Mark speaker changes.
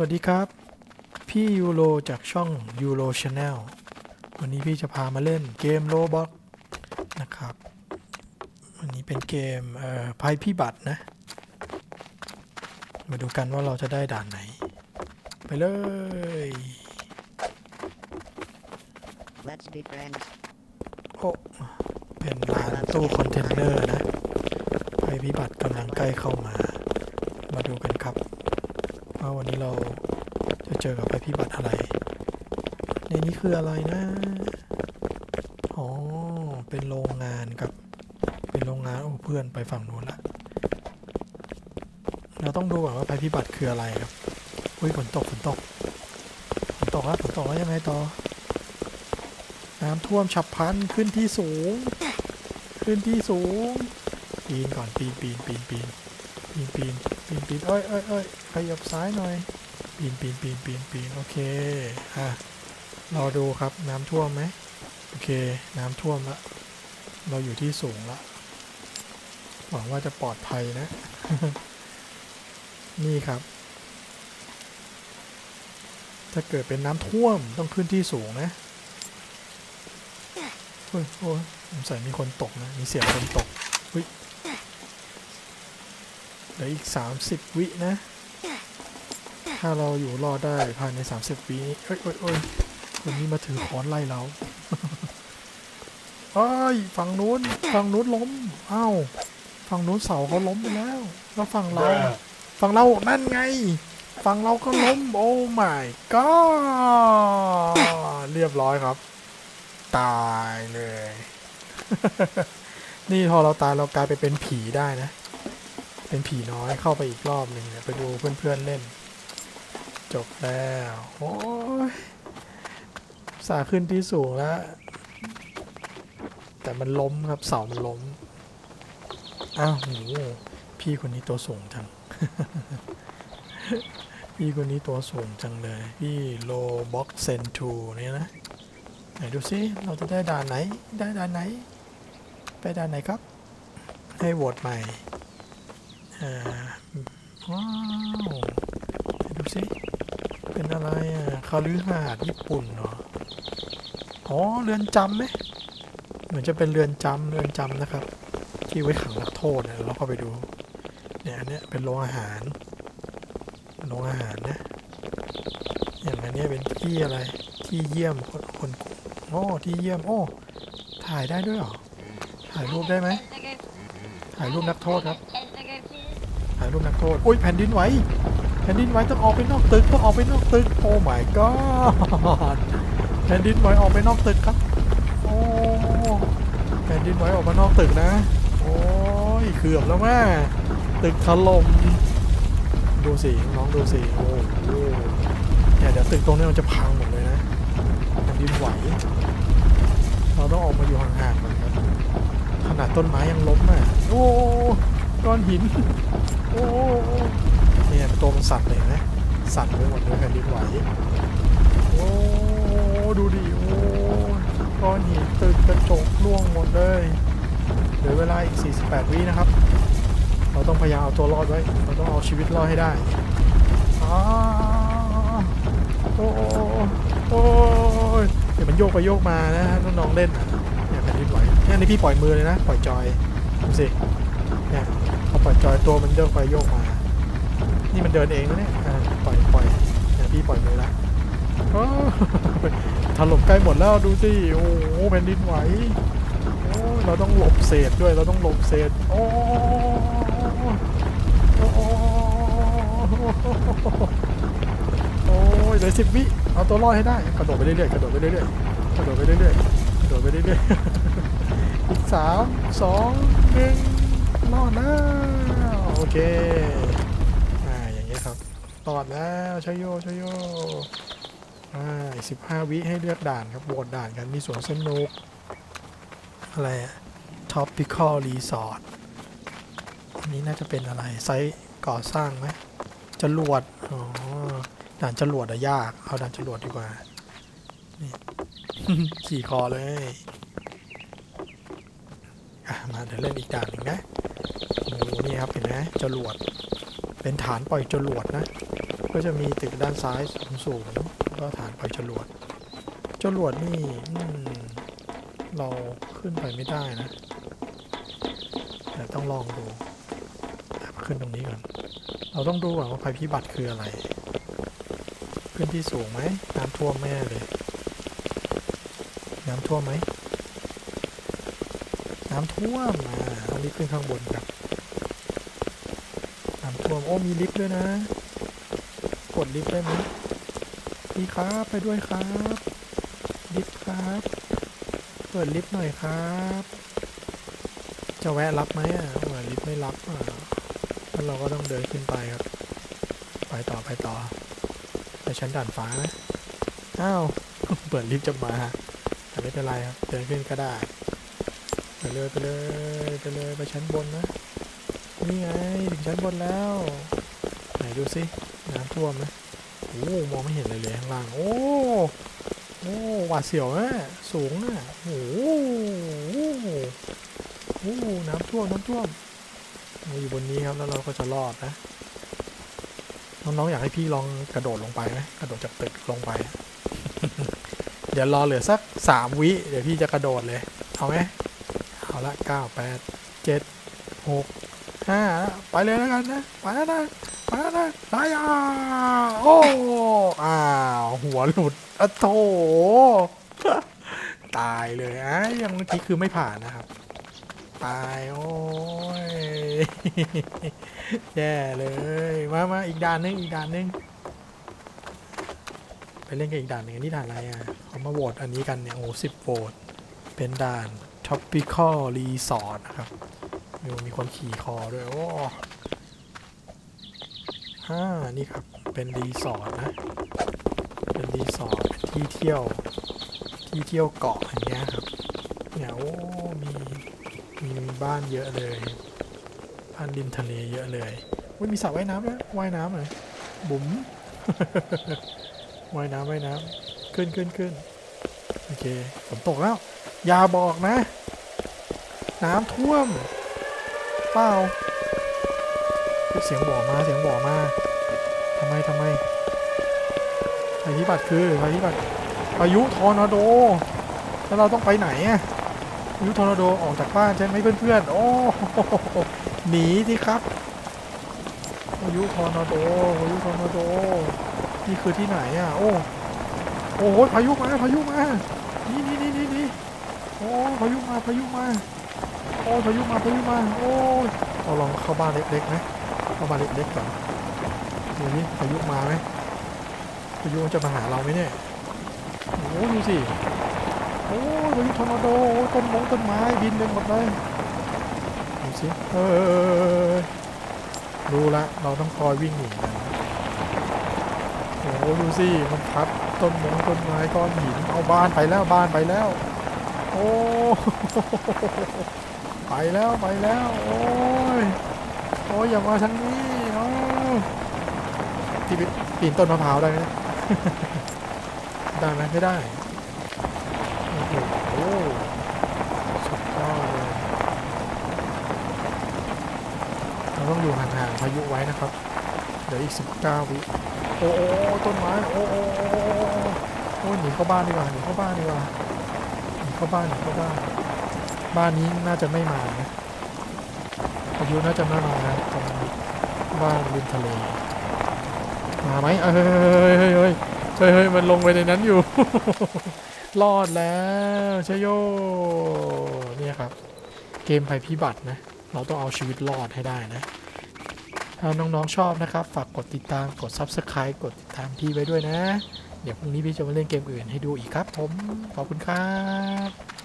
Speaker 1: วัสดีครับ พี่ยูโรจากช่องยูโรชาแนลวันนี้พี่จะพามาเล่นเกมโลบ็อกนะครับ วันนี้เป็นเกมเอ่อภัยพิบัตินะ มาดูกันว่าเราจะได้ด่านไหน ไปเลย
Speaker 2: Let's be friends.
Speaker 1: โอ้เป็นร้านตู้คอนเทนเนอร์นะภัยพิบัติกำลังใกล้เข้ามา มาดูกันครับ ว่าวันนี้เราจะเจอกับภัยพิบัติอะไร ในนี้คืออะไรนะ อ๋อ เป็นโรงงานครับ เป็นโรงงานโอ้เพื่อนไปฝั่งนู้นละ เราต้องดูก่อนว่าภัยพิบัติคืออะไรครับ อุ้ยฝนตกฝนตกฝนตกแล้วฝนตกแล้วยังไงต่อ น้ำท่วมฉับพลันขึ้นที่สูง ขึ้นที่สูง ปีนก่อนปีนปีนปีนปีนปีนปีน ปีนปีนเอ้ยเอ้ยเอ้ยขยับซ้ายหน่อย ปีนปีนปีนปีนปีนโอเคอะราดูครับน้ำท่วมไหมโอเค น้ำท่วมละ เราอยู่ที่สูงละ หวังว่าจะปลอดภัยนะ นี่ครับ ถ้าเกิดเป็นน้ำท่วมต้องขึ้นที่สูงนะโอ้ยโอ้ยสงสัยมีคนตกนะ มีเสียงคนตกวิ เหลืออีกสามสิบวินะ ถ้าเราอยู่รอดได้ภายในสามสิบวิเอ้ยเอ้ยเอ้ยคนนี้มาถือค้อนไล่เราเอ้ยฝั่งนู้นฝั่งนู้นล้มเอ้าฝั่งนู้นเสาเขาล้มไปแล้ว แล้วฝั่งเราฝั่งเรานั่นไงฝั่งเราก็ล้มโอ้ my god เรียบร้อยครับ ตายเลย นี่พอเราตายเรากลายไปเป็นผีได้นะ เป็นผีน้อยเข้าไปอีกรอบหนึ่งเนี่ยไปดูเพื่อนๆเล่น จบแล้ว โอ้ยสาขึ้นที่สูงแล้ว แต่มันล้มครับเสามันล้ม อ้าวโหพี่คนนี้ตัวสูงจัง พี่คนนี้ตัวสูงจังเลย พี่โลบ็อกเซนทูเนี่ยนะ ไหนดูซิ เราจะได้ด่านไหน ได้ด่านไหน ไปด่านไหนครับ ให้โหวตใหม่ ว้าวดูซิเป็นอะไรอะคาลือหาดญี่ปุ่นเหรอ อ๋อ เรือนจำไหมเหมือนจะเป็นเรือนจำเรือนจำนะครับ ที่ไว้ขังนักโทษเนี่ยเราเข้าไปดูเนี่ยอันเนี้ยเป็นโรงอาหารโรงอาหารนะอย่างอันเนี้ยเป็นที่อะไรที่เยี่ยมคนคนโอ้ที่เยี่ยมโอ้ถ่ายได้ด้วยเหรอถ่ายรูปได้ไหมถ่ายรูปนักโทษครับ ถ่ายรูปนักโทษโอ้ยแผ่นดินไหวแผ่นดินไหวต้องออกไปนอกตึกต้องออกไปนอกตึกโอ้ my god แผ่นดินไหวออกไปนอกตึกครับโอ้แผ่นดินไหวออกมานอกตึกนะ โอ้ยเกือบแล้วแม่ตึกถล่มดูสิน้องดูสิโอ้โหเนี่ยเดี๋ยวตึกตรงนี้มันจะพังหมดเลยนะแผ่นดินไหว เราต้องออกมาอยู่ห่างๆก่อนครับขนาดต้นไม้ยังล้มอะโอ้ก้อนหิน อ้เนี่ยตัวมันสั่นเลยนะสั่นไปหมดเลยแผ่นดินไหวโอ้ดูดิโอ้ก้อนหินตึกกระจกร่วงหมดเลยเหลือเวลาอีก 48 วินะครับ เราต้องพยายามเอาตัวรอดไว้ เราต้องเอาชีวิตรอดให้ได้อ้าวโอ้โอ้ยเดี๋ยวมันโยกไปโยกมานะน้องๆเล่นเนี่ยแผ่นดินไหวเนี่ยนี่พี่ปล่อยมือเลยนะ ปล่อยจอยดูสิ พอปล่อยจอยตัวมันโยกไปโยกมา นี่มันเดินเองนะเนี่ยปล่อยปล่อยเนี่ยพี่ปล่อยมือล้วอ้าวถล่มใกล้หมดแล้วดูสิโอ้โหแผ่นดินไหวโอ้เราต้องหลบเศษด้วยเราต้องหลบเศษโอ้โอ้โโอ้ยเหลือสิบวิเอาตัวรอดให้ได้กระโดดไปเรื่อยๆกระโดดไปเรื่อยๆกระโดดไปเรื่อยๆกระโดดไปเรื่อยๆอีกสามสองหนึ่ง รอดแล้วโอเคอ่าอย่างเงี้ยครับรอดแล้วชยโยชยโยอ่าสิบห้าวิให้เลือกด่านครับโหวตด่านกันมีสวนสนุกอะไรอะ Tropical Resort อันนี้น่าจะเป็นอะไรไซต์ก่อสร้างไหมจรวดอ๋อด่านจรวดอะยาก เอาด่านจรวดดีกว่า นี่ ขี่คอเลย เดี๋ยวเล่นอีกด่านหนึ่งนะโอ้นี่ครับเห็นไหมจรวด เป็นฐานปล่อยจรวดนะ ก็จะมีตึกด้านซ้ายสูงๆแล้วก็ฐานปล่อยจรวด จรวดนี่เราขึ้นไปไม่ได้นะ แต่ต้องลองดูขึ้นตรงนี้ก่อน เราต้องดูก่อนว่าภัยพิบัติคืออะไร ขึ้นที่สูงไหมน้ำท่วมแม่เลย น้ำท่วมไหม น้ำท่วมอ่าต้องรีบขึ้นข้างบนครับน้ำท่วมโอ้มีลิฟต์ด้วยนะ กดลิฟต์ได้ไหมพี่ครับไปด้วยครับลิฟต์ครับ เปิดลิฟต์หน่อยครับ จะแวะรับไหมอะเออลิฟต์ไม่รับอะงั้นเราก็ต้องเดินขึ้นไปครับ ไปต่อไปต่อไปชั้นด่านฟ้านะอ้าวเปิดลิฟต์จะมาแต่ไม่เป็นไรครับ เดินขึ้นก็ได้ เลยไปเลยไปเลยไปชั้นบนนะ นี่ไงถึงชั้นบนแล้ว ไหนดูสิน้ำท่วมไหมโอ้มองไม่เห็นเลยเลยข้างล่าง โอ้โอ้หวาดเสียวนะสูงอะโอ้โหโอ้น้ำท่วมน้ำท่วมเราอยู่บนนี้ครับแล้วเราก็จะรอดนะน้องๆอยากให้พี่ลองกระโดดลงไปไหมกระโดดจากตึกลงไป เดี๋ยวรอเหลือสักสามวิ เดี๋ยวพี่จะกระโดดเลย เอาไหม เอาละเก้าแปดเจ็ดหกห้าไปเลยแล้วกันนะ ไปแล้วนะไปแล้วนะไปอะโอ้อ้าวหัวหลุดอะโถตายเลยอะยังเมื่อกี้คือไม่ผ่านนะครับ ตายโอ้ยแย่เลยมามาอีกด่านหนึงอีกด่านหนึงไปเล่นกันอีกด่านหนึ่งอันนี้ด่านอะไรอะเขามาโหวตอันนี้กันเนี่ยโอ้สิบโหวตเป็นด่าน Tropical Resort นะครับมีมีคนขี่คอด้วย โอ้ฮ่านี่ครับ เป็นรีสอร์ทนะ เป็นรีสอร์ทที่เที่ยว ที่เที่ยวเกาะอย่างเงี้ยครับ เนี่ยโอ้มีมีบ้านเยอะเลยบ้านริมทะเลเยอะเลยอุ๊ยมีสระว่ายน้ำด้วยว่ายน้ำเลยบุ๋มว่ายน้ำว่ายน้ำขึ้นขึ้นขึ้น โอเคฝนตกแล้ว อย่าบอกนะ น้ำท่วม เปล่าเสียงบ่อมาเสียงบ่อมาทำไมทำไมภัยพิบัติคือภัยพิบัติพายุทอร์นาโด แล้วเราต้องไปไหนอะพายุทอร์นาโดออกจากบ้านใช่ไหมเพื่อนๆ โอ้โหหนีสิครับพายุทอร์นาโดพายุทอร์นาโด นี่คือที่ไหนอะโอ้ โอ้โหพายุมาพายุมา นี่นี่นี่นี่นี่โอ้พายุมาพายุมา โอ้พายุมาพายุมา โอ้ยเราลองเข้าบ้านเล็กๆไหมเข้าบ้านเล็กๆก่อนดูนี่พายุมาไหมพายุจะมาหาเราไหมเนี่ยโอ้ดูสิโอ้พายุทอร์นาโดโอ้ต้นมงต้นไม้บินไปหมดเลยดูสิเออรู้ละเราต้องคอยวิ่งหนีกัน โอ้โหดูสิมันพัดต้นมงต้นไม้ก้อนหินเอาบ้านไปแล้วบ้านไปแล้ว โอ้ไปแล้วไปแล้ว โอ้ยโอ้ยอย่ามาทางนี้โอ้ที่ปีนต้นมะพร้าวได้ไหมได้ไหมไม่ได้โอ้โหสุดยอดเลยเราต้องอยู่ห่างๆพายุไว้นะครับ เดี๋ยวอีก 19 วิ โอ้โอ้ต้นไม้โอ้โอ้โอ้โอ้หนีเข้าบ้านดีกว่าหนีเข้าบ้านดีกว่าหนีเข้าบ้านหนีเข้าบ้าน บ้านนี้น่าจะไม่มานะพายุน่าจะไม่มาตรงบ้านริมทะเลมาไหมเอ้ยเฮ้ยเฮ้ยเฮ้ยเฮ้ยมันลงไปในนั้นอยู่ รอดแล้วชโยเนี่ยครับ เกมภัยพิบัตินะ เราต้องเอาชีวิตรอดให้ได้นะ ถ้าน้องๆชอบนะครับ ฝากกดติดตามกด Subscribe กดติดตามพี่ไว้ด้วยนะ เดี๋ยวพรุ่งนี้พี่จะมาเล่นเกมอื่นให้ดูอีกครับผม ขอบคุณครับ